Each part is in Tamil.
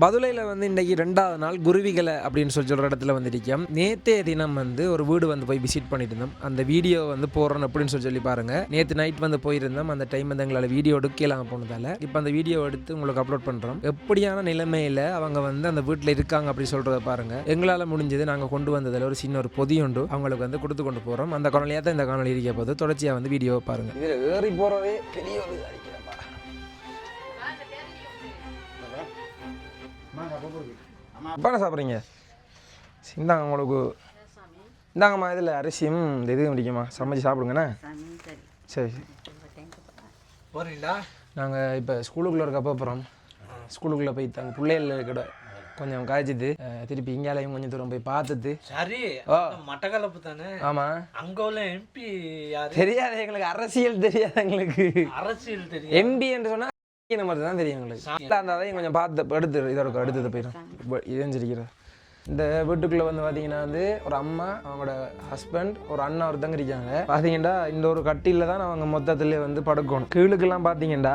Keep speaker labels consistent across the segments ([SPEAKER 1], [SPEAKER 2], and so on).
[SPEAKER 1] பதுளையில் வந்து இன்றைக்கி ரெண்டாவது நாள் குருவிகளை அப்படின்னு சொல்லி சொல்கிற இடத்துல வந்துருக்கோம் நேற்றே தினம் வந்து ஒரு வீடு வந்து போய் விசிட் பண்ணிட்டு இருந்தோம் அந்த வீடியோ வந்து போடுறோம் அப்படின்னு சொல்லி சொல்லி பாருங்கள் நேற்று நைட் வந்து போயிருந்தோம். அந்த டைம் வந்து எங்களால் வீடியோ எடுக்கலாம் போனதால். இப்போ அந்த வீடியோ எடுத்து உங்களுக்கு அப்லோட் பண்ணுறோம் எப்படியான நிலைமையில் அவங்க வந்து அந்த வீட்டில் இருக்காங்க அப்படி சொல்கிறத பாருங்கள் எங்களால் முடிஞ்சது நாங்கள் கொண்டு வந்ததில் ஒரு சின்ன ஒரு பொதியுண்டு அவங்களுக்கு வந்து கொடுத்து கொண்டு போகிறோம் அந்த காணொலியாக தான் இந்த காணொலி இருக்க போது தொடர்ச்சியாக வந்து வீடியோ பாருங்கள் இதில் ஏறி போகிறதே பெரிய ஒரு அடிக்கிறப்பா என்ன சாப்பிட்றீங்க? இந்தாங்க உங்களுக்கு. இந்தாங்கம்மா இதில் அரிசியும் இந்த இதுவும் பிடிக்குமா? சமைச்சு சாப்பிடுங்கண்ணே. சரி
[SPEAKER 2] போறீங்களா?
[SPEAKER 1] நாங்கள் இப்போ ஸ்கூலுக்குள்ளே இருக்கப்போ அப்புறம் ஸ்கூலுக்குள்ளே போய் தாங்க பிள்ளைகள் கூட கொஞ்சம் காய்ச்சிட்டு அஹ், திருப்பி இங்காலையும் கொஞ்சம் தூரம் போய் பார்த்துட்டு
[SPEAKER 2] சரி மட்டக்களப்பு தானே?
[SPEAKER 1] ஆமாம்
[SPEAKER 2] அங்க உள்ள எம்பி யாரு?
[SPEAKER 1] தெரியாது எங்களுக்கு அரசியல் தெரியாது எங்களுக்கு.
[SPEAKER 2] அரசியல் தெரியும்
[SPEAKER 1] எம்பி என்று சொன்னால் நம்பர் தான் தெரியும் எங்களுக்கு. அந்த அதையும் கொஞ்சம் பார்த்து எடுத்து இதோட எடுத்தது போயிடும் இதஞ்சிருக்கிற இந்த வீட்டுக்குள்ளே வந்து பார்த்தீங்கன்னா வந்து ஒரு அம்மா அவங்களோட ஹஸ்பண்ட் ஒரு அண்ணா ஒருத்தங்க இருக்காங்க. பார்த்தீங்கன்னா இந்த ஒரு கட்டியில் தான் அவங்க மொத்தத்திலே வந்து படுக்கணும். கீழுக்கெல்லாம் பார்த்தீங்கன்னா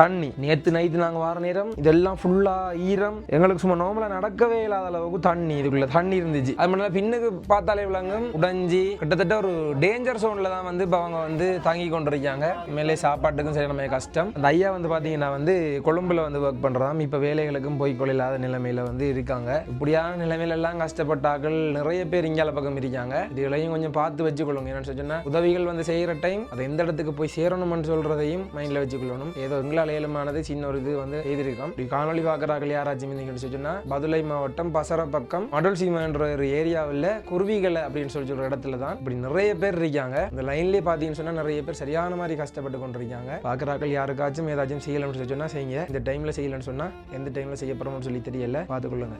[SPEAKER 1] தண்ணி. நேற்று நைட்டு நாங்கள் வார நேரம் இதெல்லாம் ஃபுல்லாக ஈரம். எங்களுக்கு சும்மா நார்மலாக நடக்கவே இல்லாத அளவுக்கு தண்ணி இதுக்குள்ள தண்ணி இருந்துச்சு. அது மட்டும் பின்னுக்கு பார்த்தாலே விளங்கும் உடைஞ்சி கிட்டத்தட்ட ஒரு டேஞ்சர் சோனில் தான் வந்து இப்போ அவங்க வந்து தாங்கி கொண்டிருக்காங்க. மேலே சாப்பாட்டுக்கும் சரி நம்ம கஷ்டம். அந்த ஐயா வந்து பார்த்தீங்கன்னா வந்து கொழும்புல வந்து ஒர்க் பண்ணுறான் இப்போ வேலைகளுக்கும் போய் கொள்ளாத நிலைமையில வந்து இருக்காங்க. இப்படியான நிலைமையில எல்லாம் கஷ்டப்பட்டாக்கள் நிறைய பேர் இங்கால பக்கம் இருக்காங்க. இதுகளையும் கொஞ்சம் பார்த்து வச்சுக்கொள்ளுங்க. என்னன்னு சொன்னா உதவிகள் வந்து செய்கிற டைம் அது எந்த இடத்துக்கு போய் சேரணும்னு சொல்றதையும் மைண்டில் வச்சுக்கொள்ளணும். ஏதோ எங்களால் ஏழுமானது சின்ன ஒரு இது வந்து செய்திருக்கோம். இப்படி காணொலி பார்க்குறார்கள் யாராச்சும் இருந்தீங்கன்னு சொன்னா பதுளை மாவட்டம் பசர பக்கம் மடல் சீமான்ற ஒரு ஏரியாவில் குருவிகளை அப்படின்னு சொல்லி சொல்ற இடத்துல தான் இப்படி நிறைய பேர் இருக்காங்க. இந்த லைன்லேயே பார்த்தீங்கன்னு சொன்னா நிறைய பேர் சரியான மாதிரி கஷ்டப்பட்டு கொண்டிருக்காங்க. பார்க்குறாக்கள் யாருக்காச்சும் ஏதாச்சும் செய்யலாம்னு சொல்லி சொன்னா செய்யுங்க. இந்த டைமில் செய்யலன்னு சொன்னா எந்த டைமில் செய்ய போகிறோம்னு சொல்லி தெரியல. பார்த்துக்கொள்ளுங்க